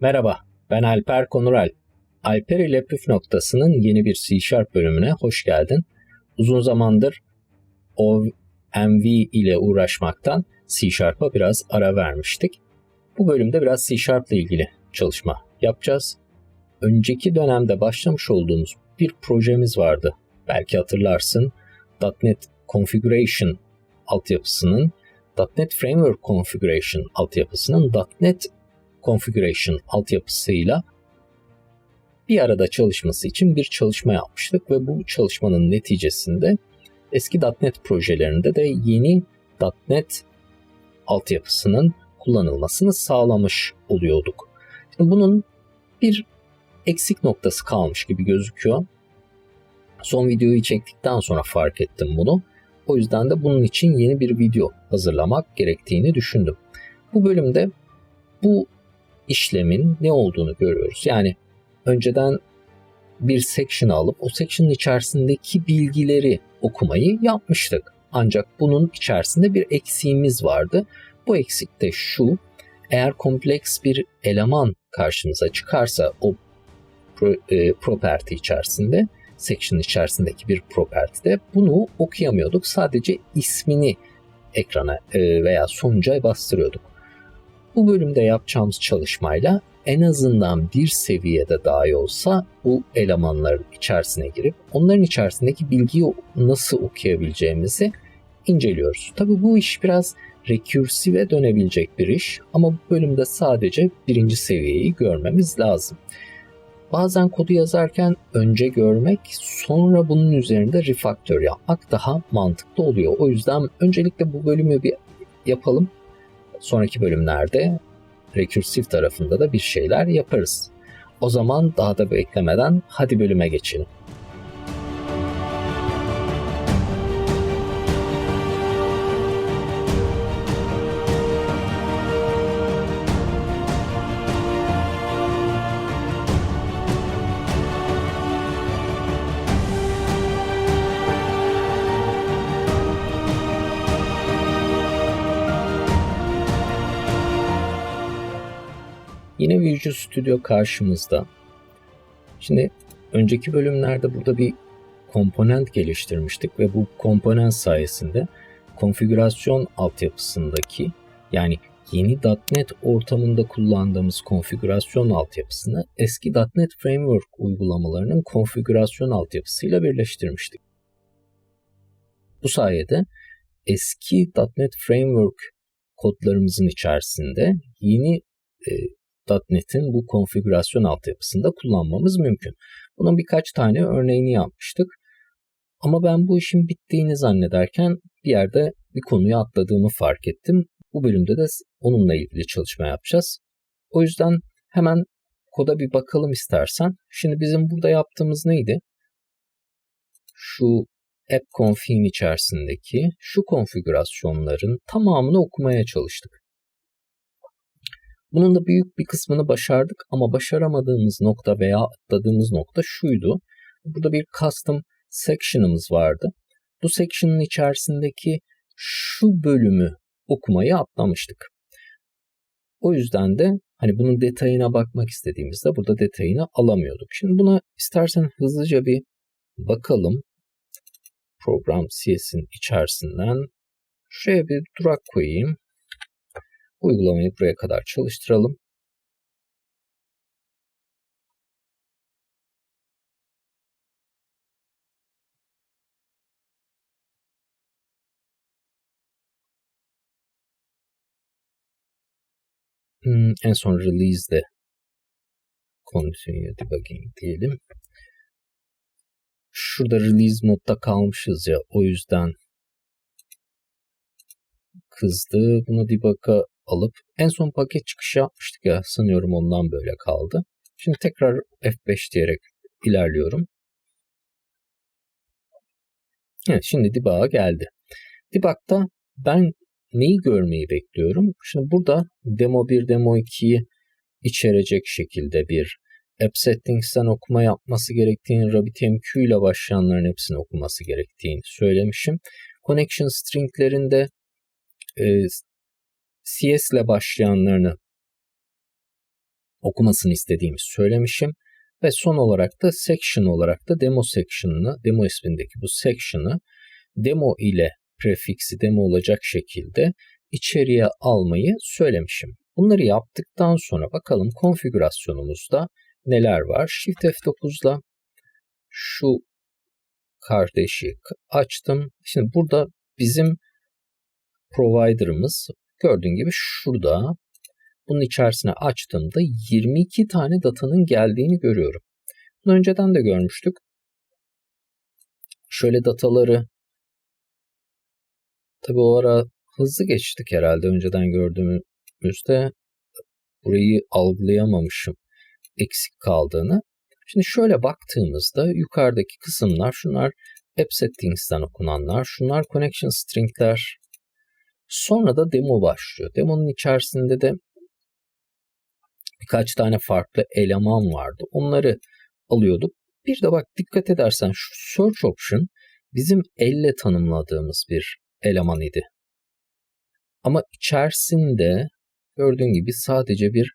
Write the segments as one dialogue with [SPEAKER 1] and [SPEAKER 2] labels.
[SPEAKER 1] Merhaba, ben Alper Konural. Alper ile Püf Noktası'nın yeni bir C Sharp bölümüne hoş geldin. Uzun zamandır OMV ile uğraşmaktan C Sharp'a biraz ara vermiştik. Bu bölümde biraz C Sharp ile ilgili çalışma yapacağız. Önceki dönemde başlamış olduğumuz bir projemiz vardı. Belki hatırlarsın. .NET Configuration altyapısının .NET Framework Configuration altyapısının .NET Configuration altyapısıyla bir arada çalışması için bir çalışma yapmıştık ve bu çalışmanın neticesinde eski .NET projelerinde de yeni .NET altyapısının kullanılmasını sağlamış oluyorduk. Şimdi bunun bir eksik noktası kalmış gibi gözüküyor. Son videoyu çektikten sonra fark ettim bunu. O yüzden de bunun için yeni bir video hazırlamak gerektiğini düşündüm. Bu bölümde bu işlemin ne olduğunu görüyoruz. Yani önceden bir section alıp o section'ın içerisindeki bilgileri okumayı yapmıştık. Ancak bunun içerisinde bir eksiğimiz vardı. Bu eksik de şu. Eğer kompleks bir eleman karşımıza çıkarsa o pro, e, property içerisinde, section içerisindeki bir property'de bunu okuyamıyorduk. Sadece ismini ekrana e, veya sonuca bastırıyorduk. Bu bölümde yapacağımız çalışmayla en azından bir seviyede dahi olsa bu elemanların içerisine girip onların içerisindeki bilgiyi nasıl okuyabileceğimizi inceliyoruz. Tabii bu iş biraz rekürsive dönebilecek bir iş ama bu bölümde sadece birinci seviyeyi görmemiz lazım. Bazen kodu yazarken önce görmek sonra bunun üzerinde refaktör yapmak daha mantıklı oluyor. O yüzden öncelikle bu bölümü bir yapalım. Sonraki bölümlerde rekürsif tarafında da bir şeyler yaparız. O zaman daha da beklemeden hadi bölüme geçelim. Yine Visual Studio karşımızda. Şimdi önceki bölümlerde burada bir komponent geliştirmiştik ve bu komponent sayesinde konfigürasyon altyapısındaki yani yeni .NET ortamında kullandığımız konfigürasyon altyapısını eski .NET Framework uygulamalarının konfigürasyon altyapısıyla birleştirmiştik. Bu sayede eski .NET Framework kodlarımızın içerisinde yeni e, .NET'in bu konfigürasyon altyapısında kullanmamız mümkün. Bunun birkaç tane örneğini yapmıştık. Ama ben bu işin bittiğini zannederken bir yerde bir konuyu atladığımı fark ettim. Bu bölümde de onunla ilgili çalışma yapacağız. O yüzden hemen koda bir bakalım istersen. Şimdi bizim burada yaptığımız neydi? Şu app config'in içerisindeki şu konfigürasyonların tamamını okumaya çalıştık. Bunun da büyük bir kısmını başardık ama başaramadığımız nokta veya atladığımız nokta şuydu. Burada bir custom section'ımız vardı. Bu section'ın içerisindeki şu bölümü okumayı atlamıştık. O yüzden de hani bunun detayına bakmak istediğimizde burada detayını alamıyorduk. Şimdi buna istersen hızlıca bir bakalım. Program CS'in içerisinden şuraya bir durak koyayım. Uygulamayı buraya kadar çalıştıralım. Hmm, en son release'de continue debugging diyelim. Şurada release modda kalmışız ya o yüzden kızdı. Bunu debug'a alıp en son paket çıkışı yapmıştık ya sanıyorum ondan böyle kaldı. Şimdi tekrar F5 diyerek ilerliyorum. Evet şimdi debug'a geldi. Debug'da ben neyi görmeyi bekliyorum? Şimdi burada demo 1, demo 2'yi içerecek şekilde bir app settings'ten okuma yapması gerektiğini, RabbitMQ ile başlayanların hepsini okuması gerektiğini söylemişim. Connection stringlerinde e, CS ile başlayanlarını okumasını istediğimi söylemişim. Ve son olarak da section olarak da demo section'ını, demo ismindeki bu section'ı demo ile prefiksi demo olacak şekilde içeriye almayı söylemişim. Bunları yaptıktan sonra bakalım konfigürasyonumuzda neler var. Shift F9'la şu kardeşi açtım. Şimdi burada bizim provider'ımız gördüğün gibi şurada. Bunun içerisine açtığımda 22 tane datanın geldiğini görüyorum. Bunu önceden de görmüştük. Şöyle dataları tabi o ara hızlı geçtik herhalde önceden gördüğümüzde burayı algılayamamışım eksik kaldığını. Şimdi şöyle baktığımızda yukarıdaki kısımlar şunlar app settings'ten okunanlar, şunlar connection string'ler. Sonra da demo başlıyor. Demonun içerisinde de birkaç tane farklı eleman vardı. Onları alıyorduk. Bir de bak dikkat edersen şu search option bizim elle tanımladığımız bir eleman idi. Ama içerisinde gördüğün gibi sadece bir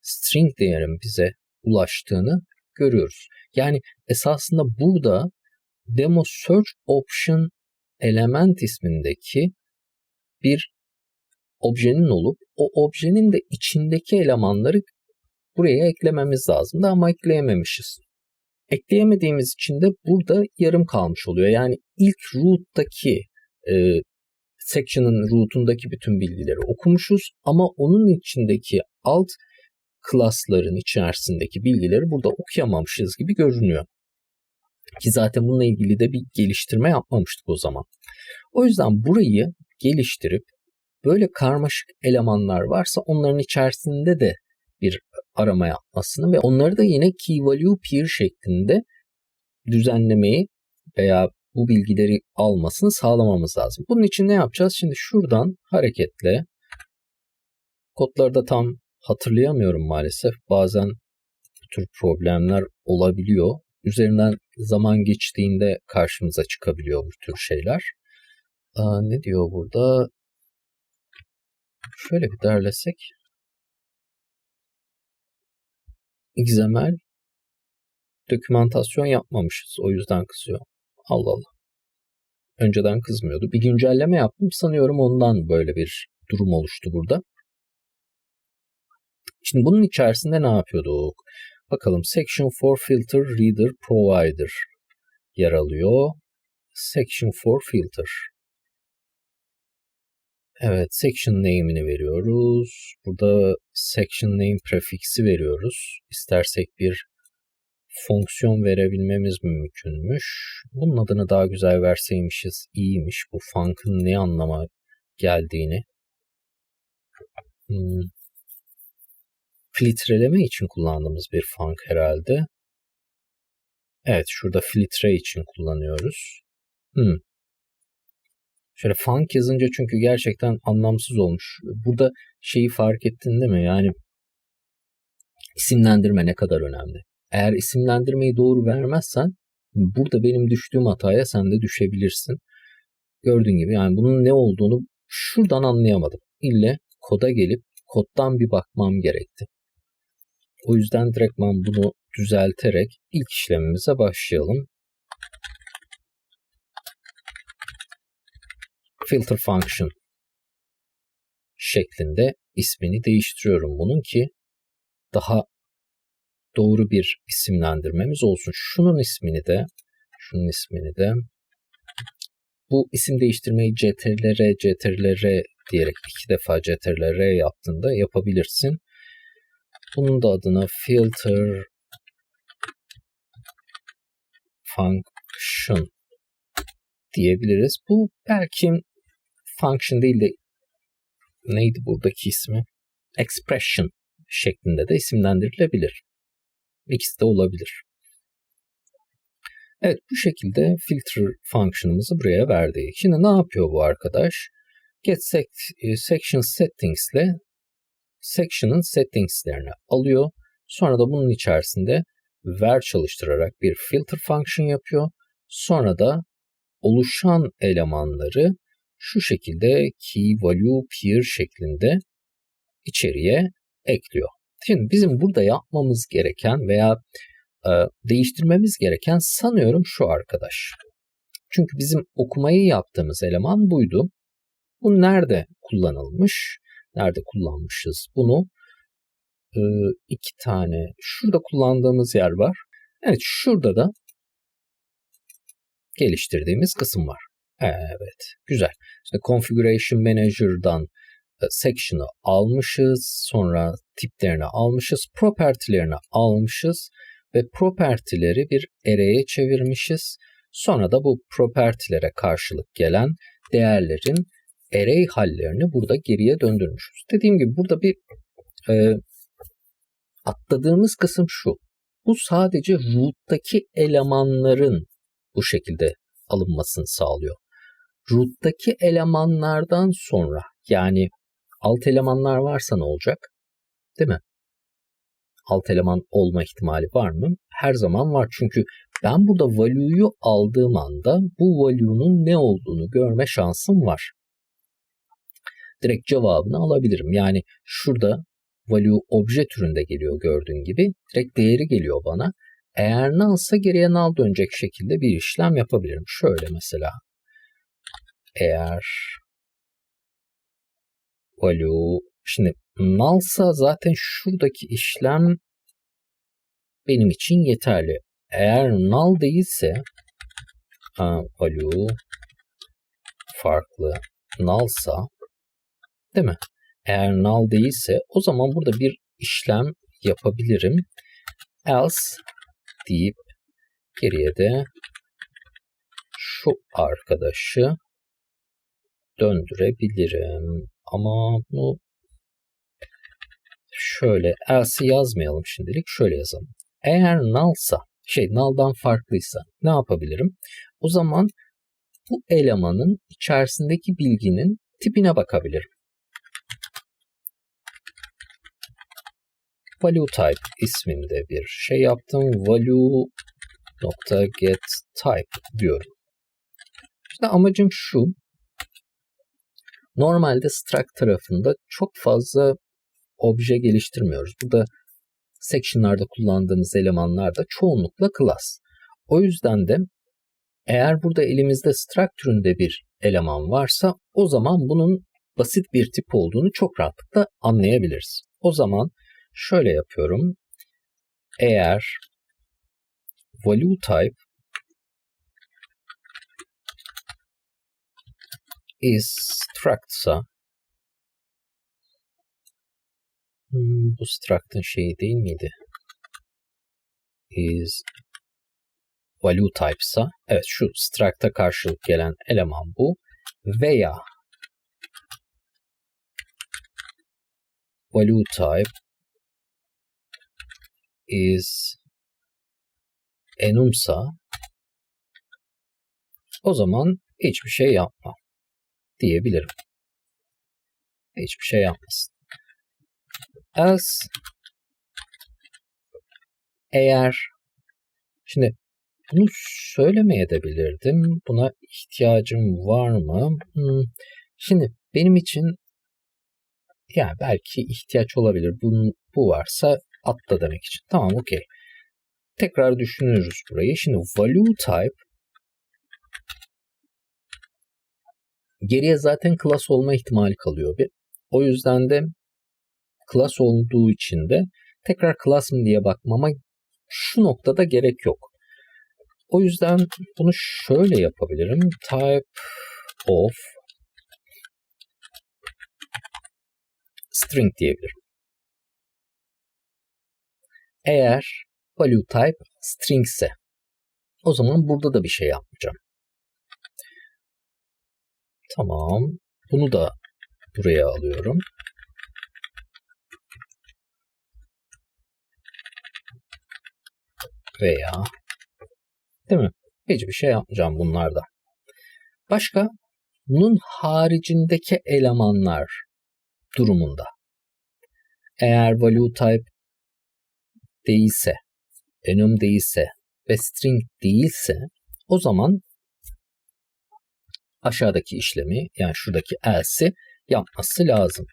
[SPEAKER 1] string değerin bize ulaştığını görüyoruz. Yani esasında burada demo search option element ismindeki bir objenin olup o objenin de içindeki elemanları buraya eklememiz lazım da ama ekleyememişiz. Ekleyemediğimiz için de burada yarım kalmış oluyor. Yani ilk root'taki e, section'ın root'undaki bütün bilgileri okumuşuz ama onun içindeki alt klasların içerisindeki bilgileri burada okuyamamışız gibi görünüyor. Ki zaten bununla ilgili de bir geliştirme yapmamıştık o zaman. O yüzden burayı geliştirip böyle karmaşık elemanlar varsa onların içerisinde de bir arama yapmasını ve onları da yine key value peer şeklinde düzenlemeyi veya bu bilgileri almasını sağlamamız lazım. Bunun için ne yapacağız? Şimdi şuradan hareketle kodlarda tam hatırlayamıyorum maalesef. Bazen bu tür problemler olabiliyor. Üzerinden zaman geçtiğinde karşımıza çıkabiliyor bu tür şeyler. Aa, ne diyor burada? Şöyle bir derlesek. XML dokümantasyon yapmamışız. O yüzden kızıyor. Allah Allah. Önceden kızmıyordu. Bir güncelleme yaptım. Sanıyorum ondan böyle bir durum oluştu burada. Şimdi bunun içerisinde ne yapıyorduk? Bakalım Section for Filter Reader Provider yer alıyor. Section for Filter. Evet, section name'ini veriyoruz. Burada section name prefiksi veriyoruz. İstersek bir fonksiyon verebilmemiz mümkünmüş. Bunun adını daha güzel verseymişiz iyiymiş. Bu funk'ın ne anlama geldiğini. Hmm. Filtreleme için kullandığımız bir funk herhalde. Evet şurada filtre için kullanıyoruz. Hmm. Şöyle funk yazınca çünkü gerçekten anlamsız olmuş. Burada şeyi fark ettin değil mi? Yani isimlendirme ne kadar önemli. Eğer isimlendirmeyi doğru vermezsen burada benim düştüğüm hataya sen de düşebilirsin. Gördüğün gibi yani bunun ne olduğunu şuradan anlayamadım. İlle koda gelip koddan bir bakmam gerekti. O yüzden direktman bunu düzelterek ilk işlemimize başlayalım. Filter function şeklinde ismini değiştiriyorum bunun ki daha doğru bir isimlendirmemiz olsun. Şunun ismini de şunun ismini de bu isim değiştirmeyi ctrl ctrl diyerek iki defa ctrl yaptığında yapabilirsin. Bunun da adına filter function diyebiliriz. Bu belki function değil de neydi buradaki ismi? Expression şeklinde de isimlendirilebilir. İkisi de olabilir. Evet bu şekilde filter function'ımızı buraya verdik. Şimdi ne yapıyor bu arkadaş? Get e, section settings ile section'ın settingslerini alıyor. Sonra da bunun içerisinde ver çalıştırarak bir filter function yapıyor. Sonra da oluşan elemanları şu şekilde key value peer şeklinde içeriye ekliyor. Şimdi bizim burada yapmamız gereken veya e, değiştirmemiz gereken sanıyorum şu arkadaş. Çünkü bizim okumayı yaptığımız eleman buydu. Bu nerede kullanılmış? Nerede kullanmışız bunu? Ee, iki tane. Şurada kullandığımız yer var. Evet şurada da geliştirdiğimiz kısım var. Evet güzel. Şimdi Configuration Manager'dan e, section'ı almışız. Sonra tiplerini almışız. Property'lerini almışız. Ve property'leri bir array'e çevirmişiz. Sonra da bu property'lere karşılık gelen değerlerin array hallerini burada geriye döndürmüşüz. Dediğim gibi burada bir e, atladığımız kısım şu. Bu sadece root'taki elemanların bu şekilde alınmasını sağlıyor. Root'taki elemanlardan sonra yani alt elemanlar varsa ne olacak? Değil mi? Alt eleman olma ihtimali var mı? Her zaman var. Çünkü ben burada value'yu aldığım anda bu value'nun ne olduğunu görme şansım var. Direkt cevabını alabilirim. Yani şurada value obje türünde geliyor gördüğün gibi. Direkt değeri geliyor bana. Eğer nul'sa geriye null dönecek şekilde bir işlem yapabilirim. Şöyle mesela. Eğer value şimdi nul'sa zaten şuradaki işlem benim için yeterli. Eğer null değilse ha, value farklı nullsa değil mi? Eğer null değilse o zaman burada bir işlem yapabilirim. Else deyip geriye de şu arkadaşı döndürebilirim. Ama bunu şöyle else yazmayalım şimdilik. Şöyle yazalım. Eğer nullsa şey null'dan farklıysa ne yapabilirim? O zaman bu elemanın içerisindeki bilginin tipine bakabilirim. value type isminde bir şey yaptım. value nokta get type diyorum. İşte amacım şu. Normalde struct tarafında çok fazla obje geliştirmiyoruz. Burada section'larda kullandığımız elemanlar da çoğunlukla class. O yüzden de eğer burada elimizde struct türünde bir eleman varsa o zaman bunun basit bir tip olduğunu çok rahatlıkla anlayabiliriz. O zaman Şöyle yapıyorum. Eğer value type struct'sa. Hmm, bu struct'ın şeyi değil miydi? is value type'sa evet şu struct'a karşılık gelen eleman bu. Veya value type is enumsa. O zaman hiçbir şey yapma diyebilirim. Hiçbir şey yapmasın. Else eğer şimdi bunu söylemeye de bilirdim. Buna ihtiyacım var mı? Hmm. Şimdi benim için yani belki ihtiyaç olabilir. Bunun, bu varsa Atla demek için. Tamam okey. Tekrar düşünüyoruz burayı. Şimdi value type geriye zaten class olma ihtimali kalıyor bir. O yüzden de class olduğu için de tekrar class mı diye bakmama şu noktada gerek yok. O yüzden bunu şöyle yapabilirim. Type of string diyebilirim. Eğer value type string ise o zaman burada da bir şey yapmayacağım. Tamam. Bunu da buraya alıyorum. Veya değil mi? Hiçbir şey yapmayacağım bunlarda. Başka bunun haricindeki elemanlar durumunda. Eğer value type değilse, enum değilse ve string değilse o zaman aşağıdaki işlemi yani şuradaki else'i yapması lazım.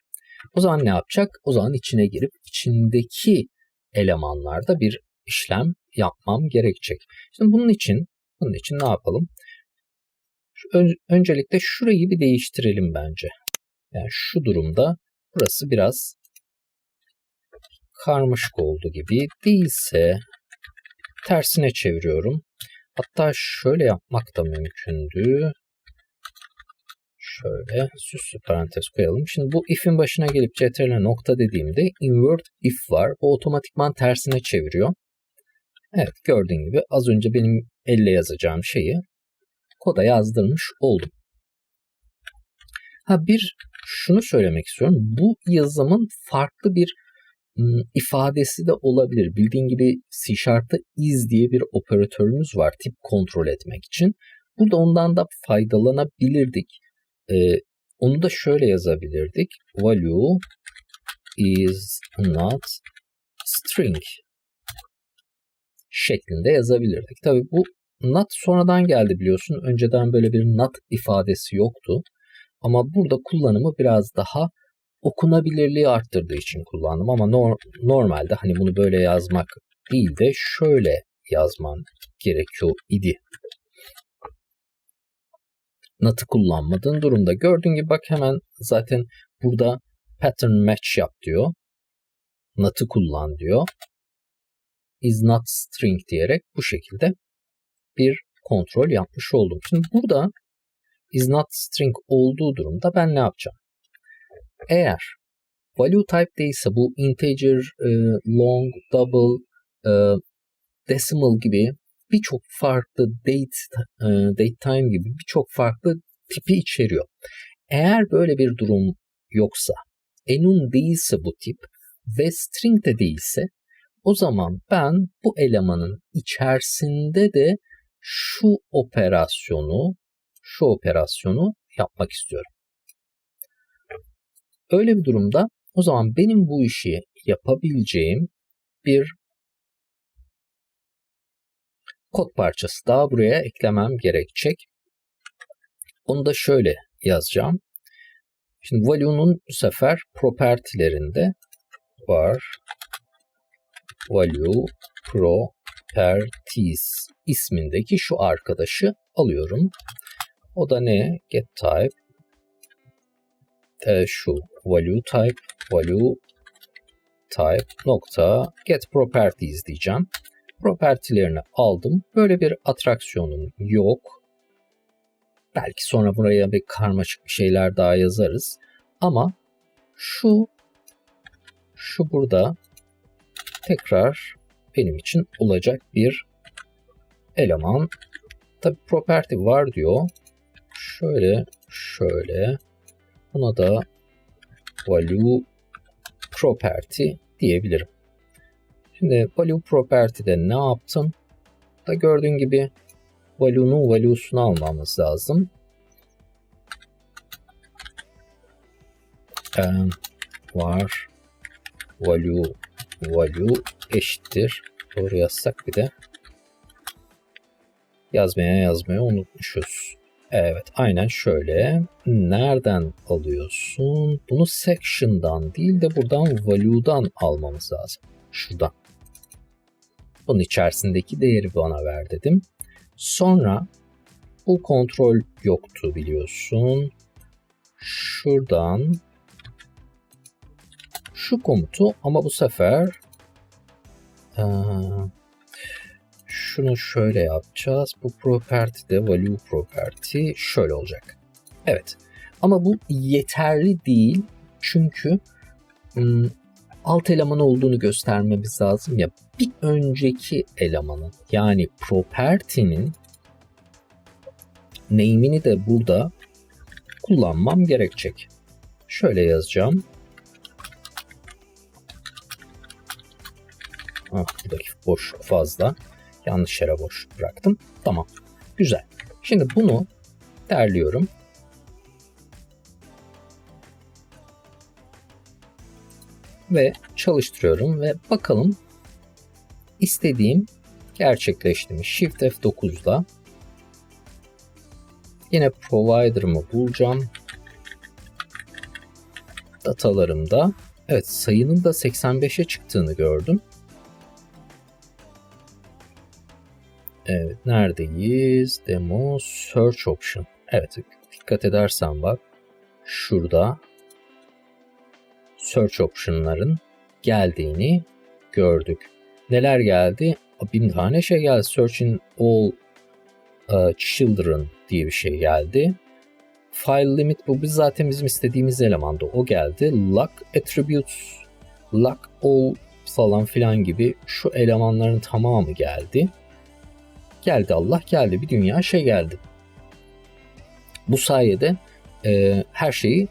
[SPEAKER 1] O zaman ne yapacak? O zaman içine girip içindeki elemanlarda bir işlem yapmam gerekecek. Şimdi bunun için bunun için ne yapalım? Ön, öncelikle şurayı bir değiştirelim bence. Yani şu durumda burası biraz karmaşık oldu gibi değilse tersine çeviriyorum. Hatta şöyle yapmak da mümkündü. Şöyle süslü parantez koyalım. Şimdi bu if'in başına gelip ctrl nokta dediğimde invert if var. Bu otomatikman tersine çeviriyor. Evet gördüğün gibi az önce benim elle yazacağım şeyi koda yazdırmış oldum. Ha bir şunu söylemek istiyorum. Bu yazımın farklı bir ifadesi de olabilir. Bildiğin gibi C Sharp'ta is diye bir operatörümüz var tip kontrol etmek için. Burada ondan da faydalanabilirdik. Ee, onu da şöyle yazabilirdik. Value is not string şeklinde yazabilirdik. Tabi bu not sonradan geldi biliyorsun. Önceden böyle bir not ifadesi yoktu. Ama burada kullanımı biraz daha okunabilirliği arttırdığı için kullandım. Ama nor- normalde hani bunu böyle yazmak değil de şöyle yazman gerekiyor idi. Not'ı kullanmadığın durumda. Gördüğün gibi bak hemen zaten burada pattern match yap diyor. Not'ı kullan diyor. Is not string diyerek bu şekilde bir kontrol yapmış oldum. Şimdi burada is not string olduğu durumda ben ne yapacağım? Eğer value type değilse bu integer, e, long, double, e, decimal gibi birçok farklı date, e, date time gibi birçok farklı tipi içeriyor. Eğer böyle bir durum yoksa, enum değilse bu tip ve string de değilse o zaman ben bu elemanın içerisinde de şu operasyonu şu operasyonu yapmak istiyorum. Öyle bir durumda o zaman benim bu işi yapabileceğim bir kod parçası daha buraya eklemem gerekecek. Onu da şöyle yazacağım. Şimdi value'nun bu sefer propertilerinde var value properties ismindeki şu arkadaşı alıyorum. O da ne? Get type e, şu value type value type nokta get properties diyeceğim. Propertilerini aldım. Böyle bir atraksiyonum yok. Belki sonra buraya bir karmaşık bir şeyler daha yazarız. Ama şu şu burada tekrar benim için olacak bir eleman. Tabi property var diyor. Şöyle şöyle buna da value property diyebilirim. Şimdi value property'de ne yaptım? Da gördüğün gibi value'nun value'sunu almamız lazım. Ee, var value value eşittir. Doğru yazsak bir de yazmaya yazmaya unutmuşuz. Evet aynen şöyle. Nereden alıyorsun? Bunu section'dan değil de buradan value'dan almamız lazım. Şuradan. Bunun içerisindeki değeri bana ver dedim. Sonra bu kontrol yoktu biliyorsun. Şuradan şu komutu ama bu sefer şunu şöyle yapacağız. Bu property de value property şöyle olacak. Evet. Ama bu yeterli değil. Çünkü alt eleman olduğunu göstermemiz lazım ya. Bir önceki elemanın yani property'nin name'ini de burada kullanmam gerekecek. Şöyle yazacağım. Ah, buradaki boş fazla. Yanlış yere boş bıraktım. Tamam. Güzel. Şimdi bunu derliyorum. Ve çalıştırıyorum ve bakalım istediğim gerçekleşti mi? Shift F9'da yine provider'ımı bulacağım. datalarımda evet sayının da 85'e çıktığını gördüm. Evet neredeyiz? Demo Search Option. Evet dikkat edersen bak şurada Search Option'ların geldiğini gördük. Neler geldi? Bin tane şey geldi. Searching All uh, Children diye bir şey geldi. File limit bu biz zaten bizim istediğimiz elemanda o geldi. Lock attributes, lock all falan filan gibi şu elemanların tamamı geldi. Geldi Allah geldi bir dünya şey geldi. Bu sayede e, her şeyi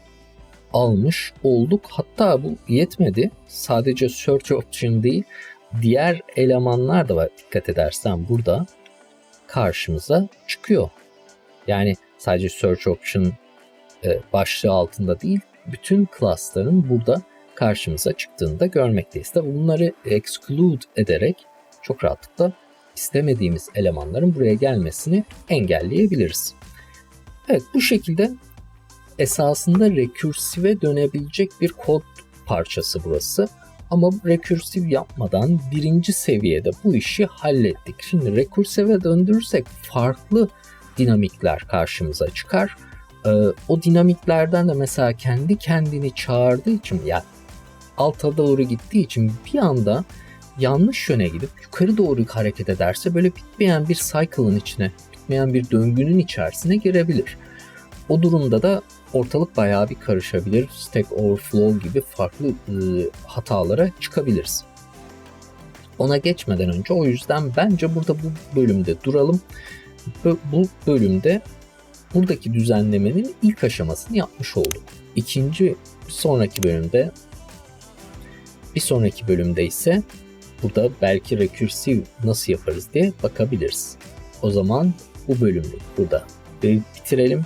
[SPEAKER 1] almış olduk. Hatta bu yetmedi. Sadece search option değil diğer elemanlar da var. Dikkat edersen burada karşımıza çıkıyor. Yani sadece search option e, başlığı altında değil, bütün class'ların burada karşımıza çıktığını da görmekteyiz. Tabi bunları exclude ederek çok rahatlıkla istemediğimiz elemanların buraya gelmesini engelleyebiliriz. Evet bu şekilde esasında rekürsive dönebilecek bir kod parçası burası. Ama rekursif yapmadan birinci seviyede bu işi hallettik. Şimdi rekursive döndürürsek farklı dinamikler karşımıza çıkar. Ee, o dinamiklerden de mesela kendi kendini çağırdığı için yani alta doğru gittiği için bir anda yanlış yöne gidip yukarı doğru hareket ederse böyle bitmeyen bir cycle'ın içine, bitmeyen bir döngünün içerisine girebilir. O durumda da ortalık bayağı bir karışabilir. Stack Overflow gibi farklı e, hatalara çıkabiliriz. Ona geçmeden önce o yüzden bence burada bu bölümde duralım. Bu, bu bölümde buradaki düzenlemenin ilk aşamasını yapmış olduk. İkinci sonraki bölümde bir sonraki bölümde ise burada belki recursive nasıl yaparız diye bakabiliriz. O zaman bu bölümü burada bitirelim.